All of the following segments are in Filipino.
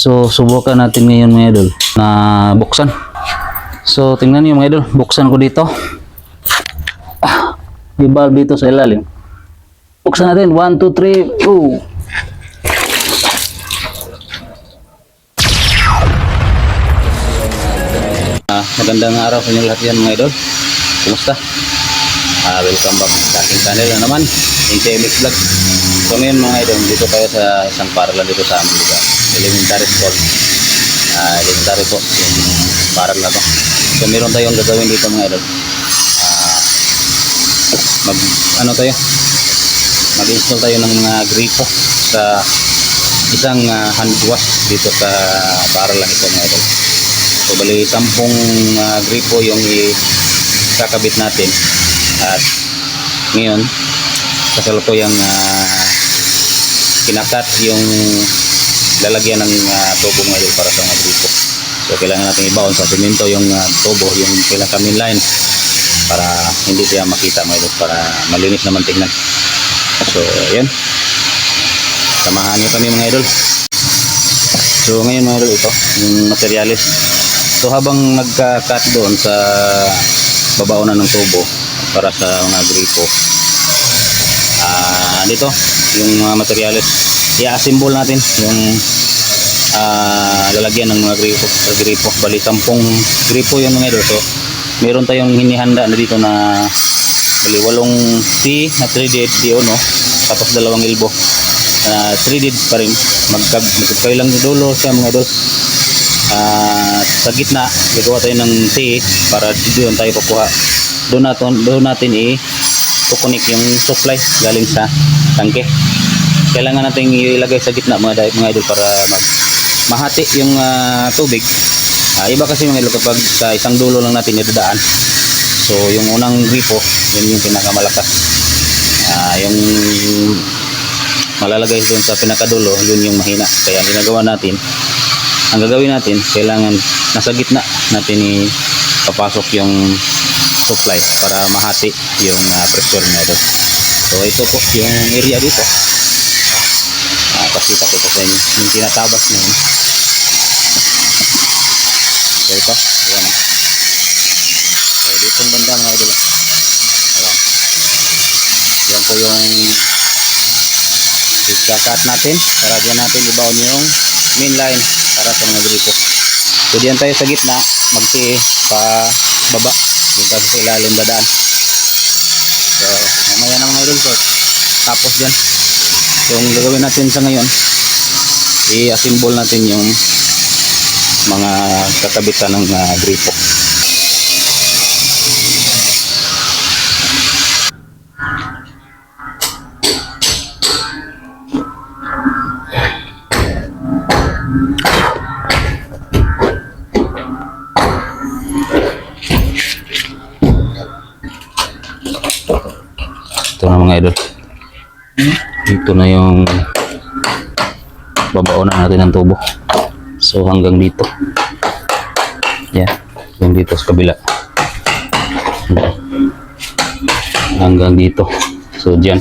So, subukan natin ngayon mga idol na buksan. So, tingnan niyo mga idol, buksan ko dito. Ah, may valve dito sa ilalim. Buksan natin. 1, 2, 3. Oh. Ah, magandang araw sa inyo lahat yan mga idol. Kumusta? Ah, welcome back sa aking channel na naman, NTMX Vlog. So ngayon mga idol, dito tayo sa isang paralan dito sa lugar. Elementary School. Ah, elementary po, yung paral na to. So meron tayong gagawin dito mga idol. Ah, mag, ano tayo? Mag-install tayo ng mga gripo sa isang ah, hand wash dito sa paralan ito mga idol. So bali sampung ah, gripo yung ikakabit natin at ngayon kasalukuyang uh, kinakat yung lalagyan ng uh, tubo ng idol para sa mga gripo. So kailangan natin ibaon sa semento yung uh, tubo, yung kailangan kami line para hindi siya makita mga idol para malinis naman tingnan. So yan. Samahan niyo kami mga idol. So ngayon mga idol ito, yung materialis. So habang nagka-cut doon sa babaunan ng tubo para sa mga gripo. Ah, dito yung mga materialis i-assemble natin yung ah, lalagyan ng mga gripo, gripo. Bali 10 gripo yung mga idol. So meron tayong hinihanda na dito na bali walong T na threaded di no? Tapos dalawang elbow. Na threaded pa rin. Magkag magkailang dulo siya mga idol. Ah, sa gitna gagawa tayo ng T para doon tayo kukuha. Doon natin doon natin i kukunik yung supply galing sa tangke. Kailangan natin ilagay sa gitna mga, mga idol para mag mahati yung ah, tubig. Ah, iba kasi mga idol kapag sa isang dulo lang natin idadaan so yung unang gripo yun yung pinakamalakas. Ah, yung malalagay doon sa pinakadulo yun yung mahina. Kaya ginagawa natin ang gagawin natin, kailangan nasa gitna natin ipapasok yung supply para mahati yung uh, pressure doon. So ito po yung area dito. Ah, pakita ko po sa inyo yung tinatabas na. So ito, ayan. So dito yung banda mga idol. Ayan. Yan po yung ikakat natin para dyan natin ibaon yung main line para sa mga gripo. So diyan tayo sa gitna, magti pa baba. Dito sa ilalim dadaan. So mamaya na mga idol ko. Tapos dyan, yung gagawin natin sa ngayon, i-assemble natin yung mga kakabitan ng uh, gripo. Mga idol. Ito na yung babaonan natin ng tubo. So hanggang dito. Yan. Yung dito sa kabila. Hanggang dito. So dyan.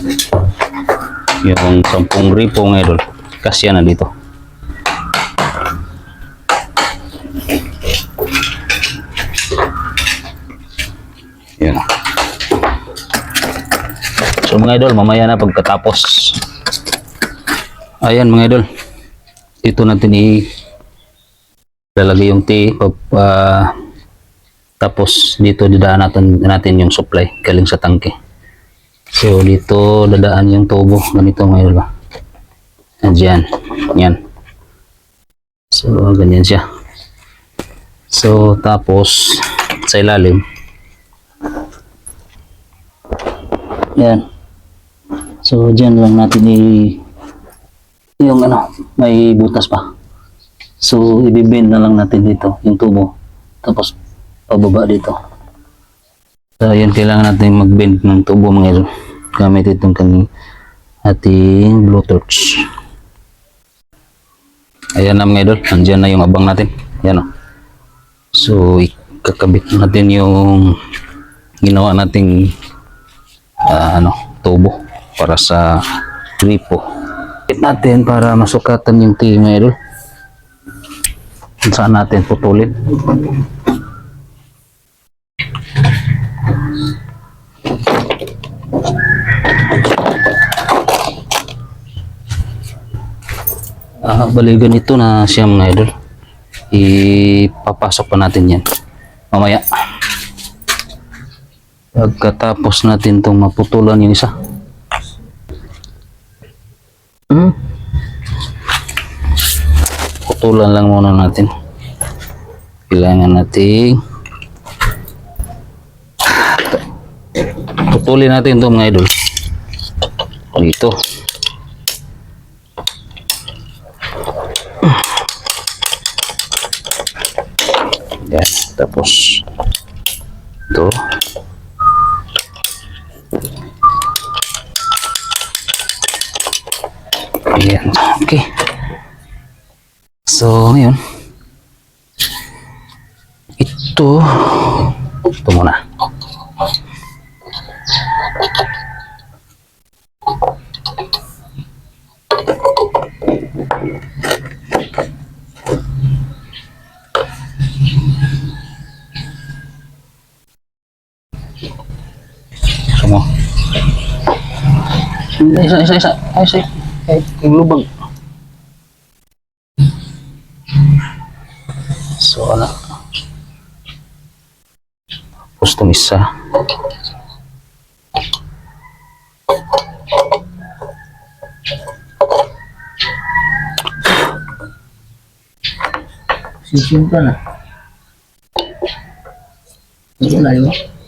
Yung sampung ripo mga idol. Kasya na dito. So mga idol, mamaya na pagkatapos. Ayan mga idol. Dito natin i lalagay yung tea pag ah, tapos dito dadaan natin natin yung supply galing sa tangke. So dito dadaan yung tubo ganito mga idol. Andiyan. Yan. So ganyan siya. So tapos sa ilalim Yan. So, dyan lang natin i... Yung ano, may butas pa. So, ibibend na lang natin dito, yung tubo. Tapos, pababa dito. So, yan, kailangan natin mag-bend ng tubo mga idol. Gamit itong kani ating blowtorch. Ayan na mga idol, andyan na yung abang natin. Yan o. So, ikakabit natin yung ginawa nating ah, ano, tubo para sa gripo. Hit natin para masukatan yung tea mga idol. saan natin putulin. Ah, baligan ito na siya mga idol. Ipapasok pa natin yan. Mamaya. Pagkatapos natin itong maputulan yung isa. Hmm? Putulan lang muna natin. Kailangan nating putulin natin ito mga idol. Dito. Yan. Tapos ito. Ayan. Okay. So, ngayon. Ito. Ito muna. Isa, isa, isa. Ay, isa. Ay, yung lubang. So, ano? Tapos itong isa. Sisim ka na. Hindi na yun.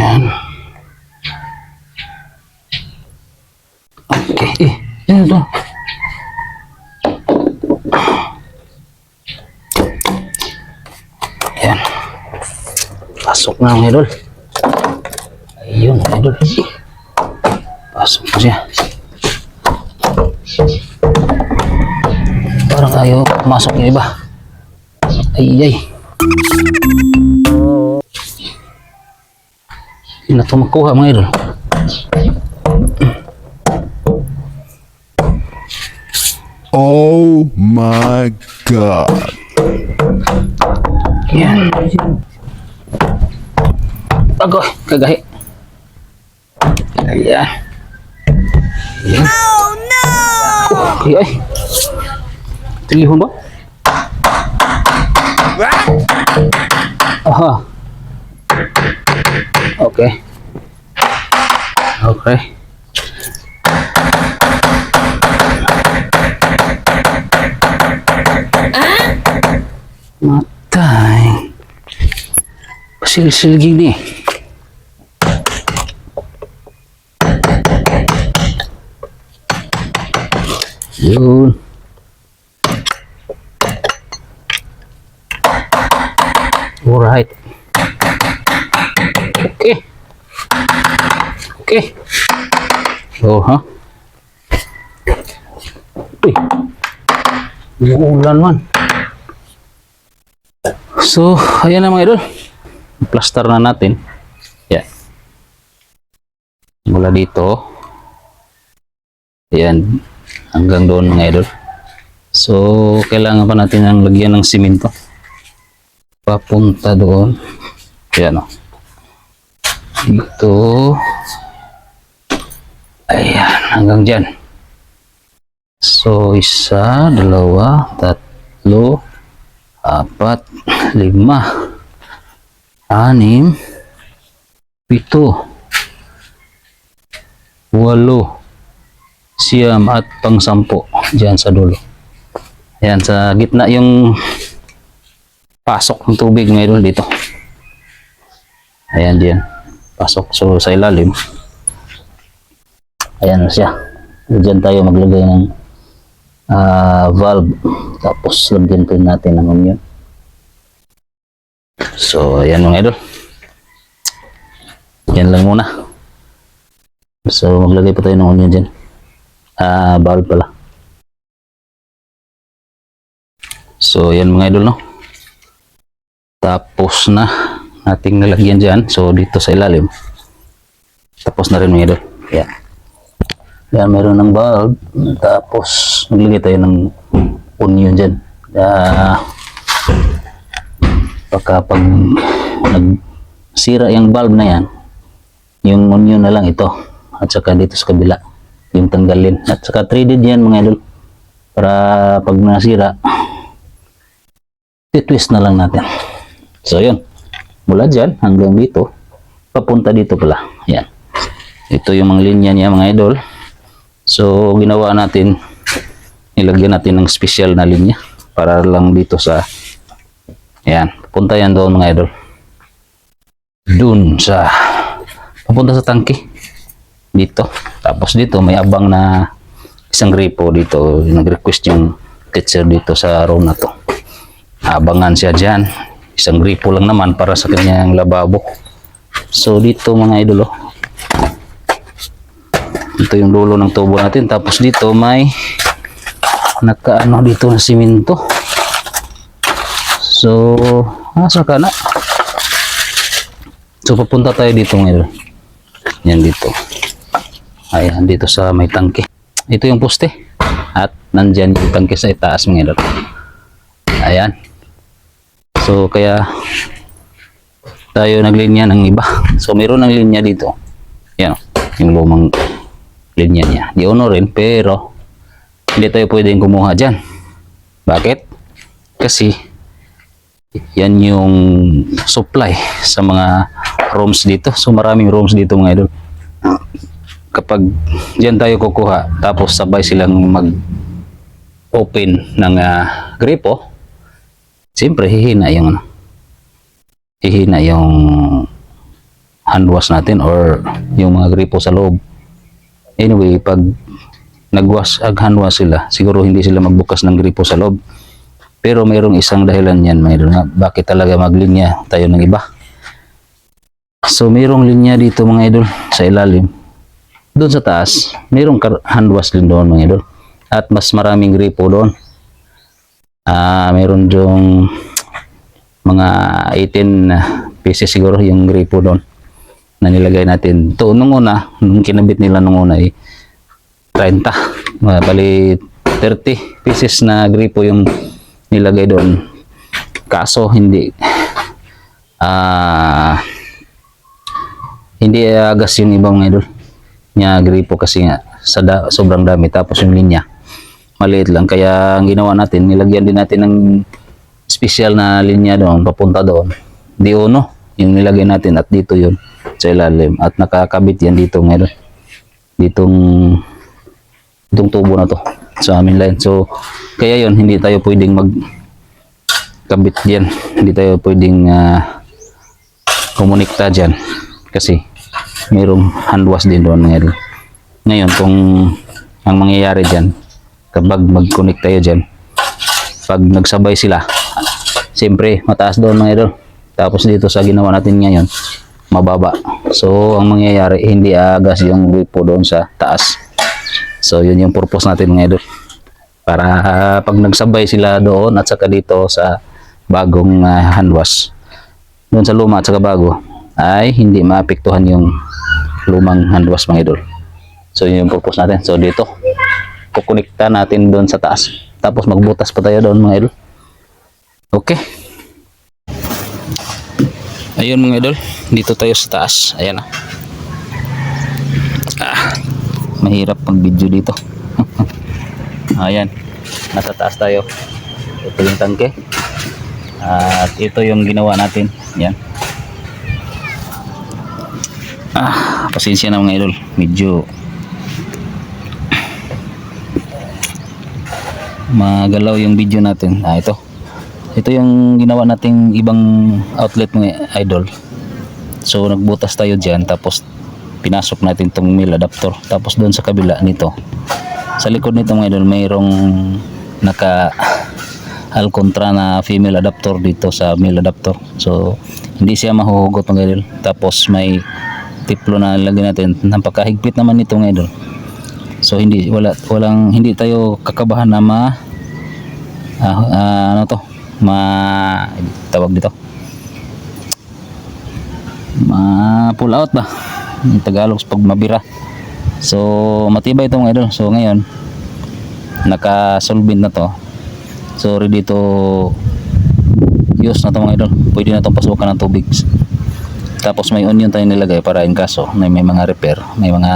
Yan. Okay. Eh, yan ito. Yan. Pasok na ang idol. Ayun, idol. Pasok na siya. Parang ayaw masok yung iba. Ay, ay. Na ito makuha mga idol. Oh my god. Yan. Agoy, kagahi. Ayan. Ayan. Oh no! Ay, ay. Tilihon ba? Okay. Matay. Pasil-silgig ni. Yun. Alright. Okay. Okay. Oh, ha? Uy. Umuulan man. So, ayan na mga idol. Plaster na natin. Yan. Mula dito. Ayan. Hanggang doon mga idol. So, kailangan pa natin ang lagyan ng simento. Papunta doon. Ayan o. Dito. Ayan. Hanggang dyan. So, isa, dalawa, tatlo, apat, lima, anim, pito, walo, siyam at pangsampo dyan sa dulo. Yan, sa gitna yung pasok ng tubig mayroon dito. Ayan diyan. Pasok. So sa ilalim. Ayan siya. Diyan tayo maglagay ng ah, valve. Tapos lagyan din natin ng onion. So ayan mga idol. Yan lang muna. So maglagay pa tayo ng onion dyan. Ah, valve pala. So, yan mga idol, no? Tapos na nating nalagyan dyan. So, dito sa ilalim. Tapos na rin mga idol. Yan. Yan, meron ng bulb. Tapos, naglagay tayo ng onion dyan. Ah, baka pag nagsira yung bulb na yan, yung onion na lang ito. At saka dito sa kabila, yung tanggalin. At saka threaded yan mga idol. Para pag nasira, twist na lang natin. So, yun. Mula dyan hanggang dito, papunta dito pala. Yan. Ito yung mga linya niya mga idol. So, ginawa natin, nilagyan natin ng special na linya para lang dito sa, yan, punta yan doon mga idol. Doon sa, papunta sa tangke. Dito. Tapos dito, may abang na isang gripo dito. Nag-request yung teacher dito sa room na to. Abangan siya dyan. Isang gripo lang naman para sa kanyang lababo. So, dito mga idol, oh. Ito yung dulo ng tubo natin. Tapos dito may nakaano dito na simento. So, asa ka na? So, papunta tayo dito ngayon. Yan dito. Ayan, dito sa may tangke. Ito yung poste. At nandyan yung tangke sa itaas mga idol. Ayan. So, kaya tayo naglinya ng iba. So, mayroon ng linya dito. Yan, yung lumang linya niya. Di uno pero hindi tayo pwedeng kumuha dyan. Bakit? Kasi yan yung supply sa mga rooms dito. So maraming rooms dito mga idol. Kapag dyan tayo kukuha, tapos sabay silang mag open ng ah, gripo, siyempre hihina yung ano, hihina yung hand wash natin or yung mga gripo sa loob. Anyway, pag nagwas ag hand wash sila, siguro hindi sila magbukas ng gripo sa loob. Pero mayroong isang dahilan yan, mayroon nga, bakit talaga maglinya tayo ng iba. So, mayroong linya dito mga idol sa ilalim. Doon sa taas, mayroong kar- hand wash din doon mga idol. At mas maraming gripo doon. Ah, mayroon yung mga 18 pieces siguro yung gripo doon na nilagay natin. To nung una, nung kinabit nila nung una ay 30. Uh, bali 30 pieces na gripo yung nilagay doon. Kaso hindi ah hindi agas yung ibang idol niya gripo kasi nga sa da, sobrang dami tapos yung linya maliit lang kaya ang ginawa natin nilagyan din natin ng special na linya doon papunta doon di uno yung nilagay natin at dito yun sa ilalim at nakakabit yan dito ngayon. Ditong itong tubo na to sa amin line. So kaya yun hindi tayo pwedeng mag kabit diyan hindi tayo pwedeng ah, komunikta dyan. Kasi mayroong hand wash din doon ngayon. Ngayon kung ang mangyayari dyan kapag mag-connect tayo dyan pag nagsabay sila siyempre mataas doon mga idol. Tapos dito sa ginawa natin ngayon mababa. So ang mangyayari hindi agas yung gripo doon sa taas. So yun yung purpose natin mga idol. Para ah, pag nagsabay sila doon at saka dito sa bagong ah, hand wash doon sa luma at saka bago ay hindi maapektuhan yung lumang hand mga idol. So yun yung purpose natin. So dito kukonekta natin doon sa taas. Tapos magbutas pa tayo doon mga idol. Okay. Ayun mga idol dito tayo sa taas. Ayan na ah, mahirap pag video dito. Ayan nasa taas tayo. Ito yung tangke. At ito yung ginawa natin. Yan ah pasensya na mga idol. Medyo magalaw yung video natin. Ah ito. Ito yung ginawa nating ibang outlet ng idol so nagbutas tayo dyan tapos pinasok natin tong male adapter. Tapos doon sa kabila nito sa likod nito mga idol mayroong naka alcontra na female adapter dito sa male adapter. So hindi siya mahuhugot mga idol. Tapos may tiplo na lagyan natin. Napakahigpit naman nito mga idol. So hindi wala walang hindi tayo kakabahan na ma ah, ah, ano to? Ma tawag dito ma pull out ba yung Tagalog pag mabira So, matibay ito mga idol. So, ngayon, naka-solvent na to. So, ready to use na to mga idol. Pwede na itong pasukan ng tubig. Tapos may onion tayo nilagay para in kaso na may mga repair, may mga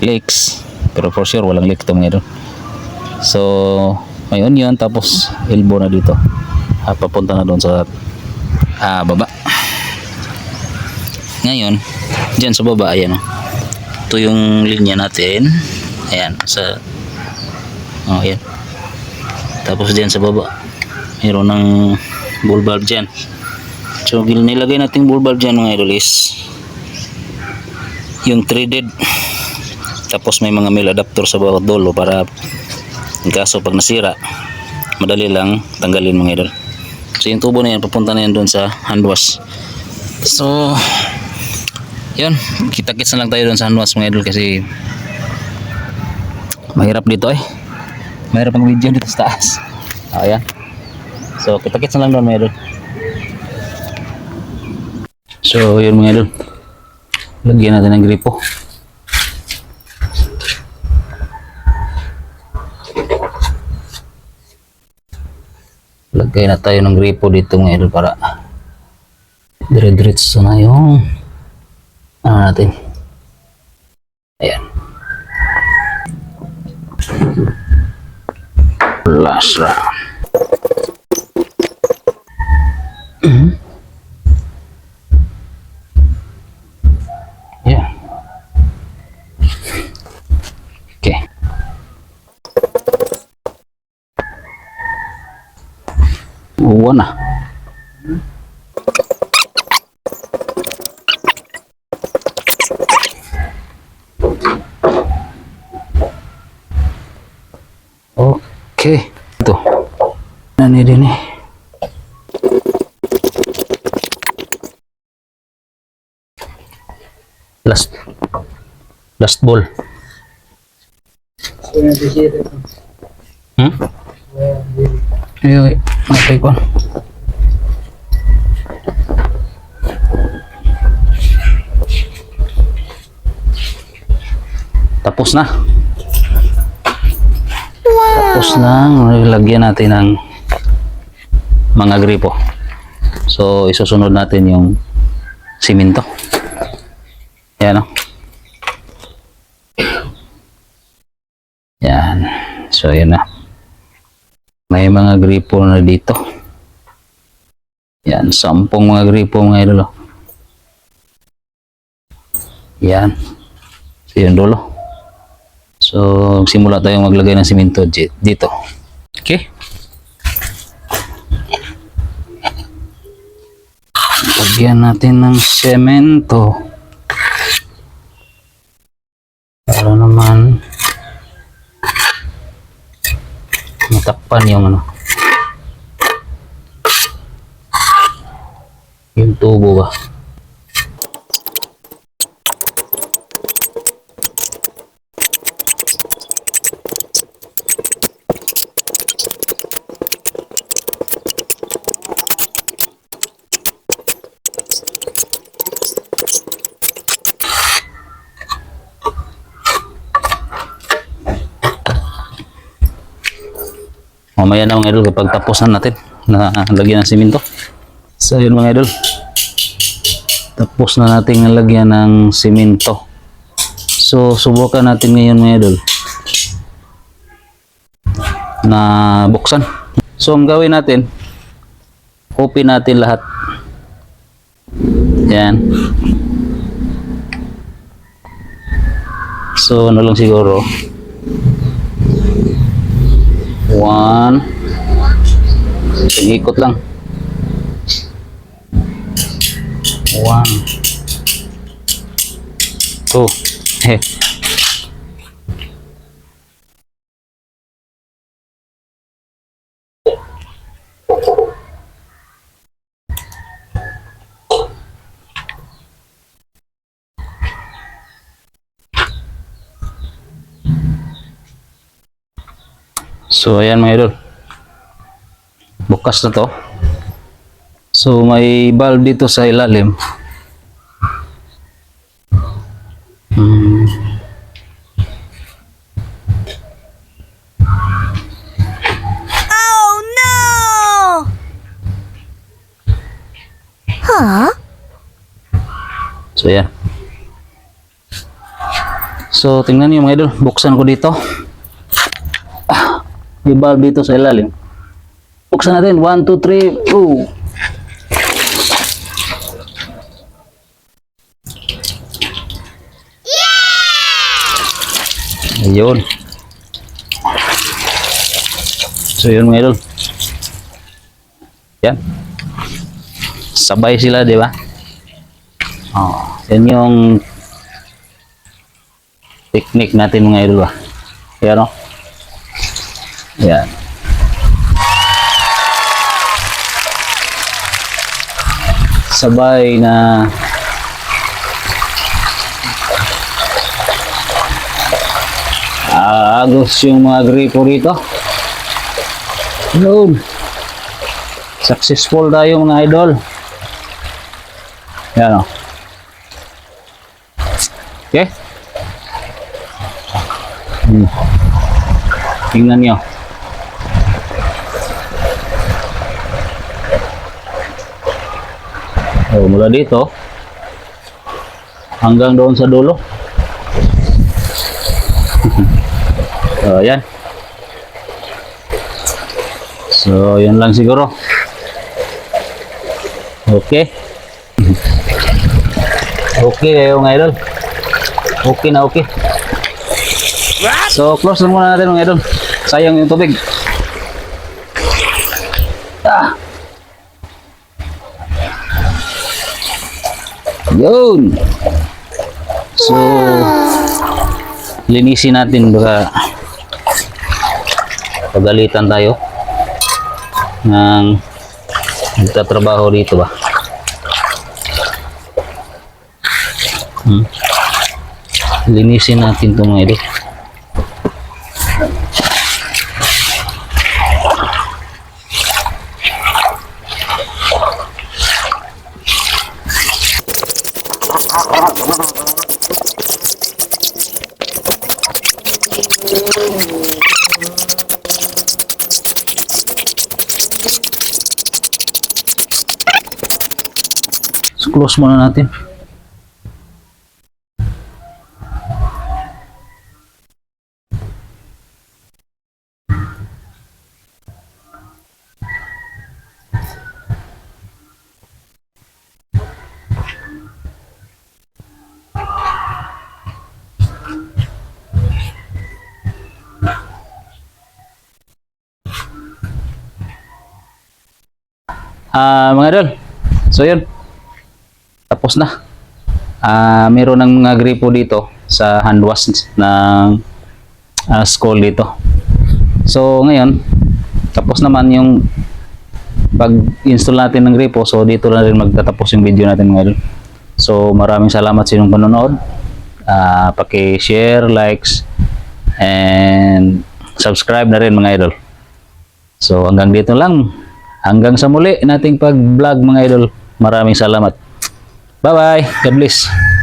leaks. Pero for sure, walang leak ito mga idol. So, may onion tapos elbow na dito. At papunta na doon sa ah, baba. Ngayon, dyan sa baba, ayan o. Ito yung linya natin. Ayan, sa Oh, ayan. Tapos diyan sa baba, mayroon ng bull bulb dyan. So, nilagay natin bull bulb dyan mga idol yung threaded. Tapos may mga male adapter sa bawat dulo para in kaso pag nasira, madali lang tanggalin mga idol. So, yung tubo na yan, papunta na yan doon sa hand wash. So, yun, kita-kits na lang tayo doon sa hand wash mga idol kasi mahirap dito eh. Mayroon pang video dito sa taas. Oh, ayan. So kita kits na lang doon mga idol. So yun mga idol. Lagyan natin ng gripo. Lagay na tayo ng gripo dito mga idol para dire-diretso na yung À, ano natin ayan dạ. last round. Mhm. Yeah. Okay. one na. Okay. Ito. Nani din eh. Last. Last ball. Hmm? Ayo, matay ko. Tapos na. Tapos na, lagyan natin ng mga gripo. So, isusunod natin yung simento. Yan o. Yan. So, yan na. May mga gripo na dito. Yan, sampung mga gripo mga idolo. Yan. So, yun dulo. So, simula tayong maglagay ng simento di- dito. Okay? Lagyan natin ng semento. Para naman matakpan yung ano. Yung tubo ba? Mamaya na mga idol kapag tapos na natin na lagyan ng simento. So yun mga idol. Tapos na natin lagyan ng simento. So subukan natin ngayon mga idol na buksan. So ang gawin natin, open natin lahat. Yan. So ano lang siguro, One. Ikot lang. One. Two. So ayan mga idol. Bukas na to. So may bulb dito sa ilalim. Oh no! Huh? So ayan. So tingnan niyo mga idol, buksan ko dito. Ah, may valve dito sa ilalim. Buksan natin. 1, 2, 3. Oh. Ayun. So, yun mga idol. Yan. Sabay sila, di ba? Oh, yan yung technique natin mga idol ba. O. Yan. Sabay na agos yung mga gripo rito. Yun. Successful tayo mga idol. Yan o. Okay? Hmm. Tingnan nyo. Oh, mula dito hanggang doon sa dulo. so, yan. So, yun lang siguro. Okay. Okay kayo mga idol. Okay na okay. So, close na muna natin mga idol. Sayang yung tubig. Yun. So, linisin natin baka pagalitan tayo ng nagtatrabaho dito ba. Hmm. Linisin natin ito mga idol. Close muna natin. Ah, mga idol. So, yun. Tapos na. Ah, meron ng mga gripo dito sa hand wash ng ah, school dito. So, ngayon, tapos naman yung pag-install natin ng gripo. So, dito na rin magtatapos yung video natin idol. So, maraming salamat sa inyong panonood. Ah, paki-share, likes, and subscribe na rin mga idol. So, hanggang dito lang. Hanggang sa muli nating pag-vlog mga idol. Maraming salamat. Bye-bye. God bless.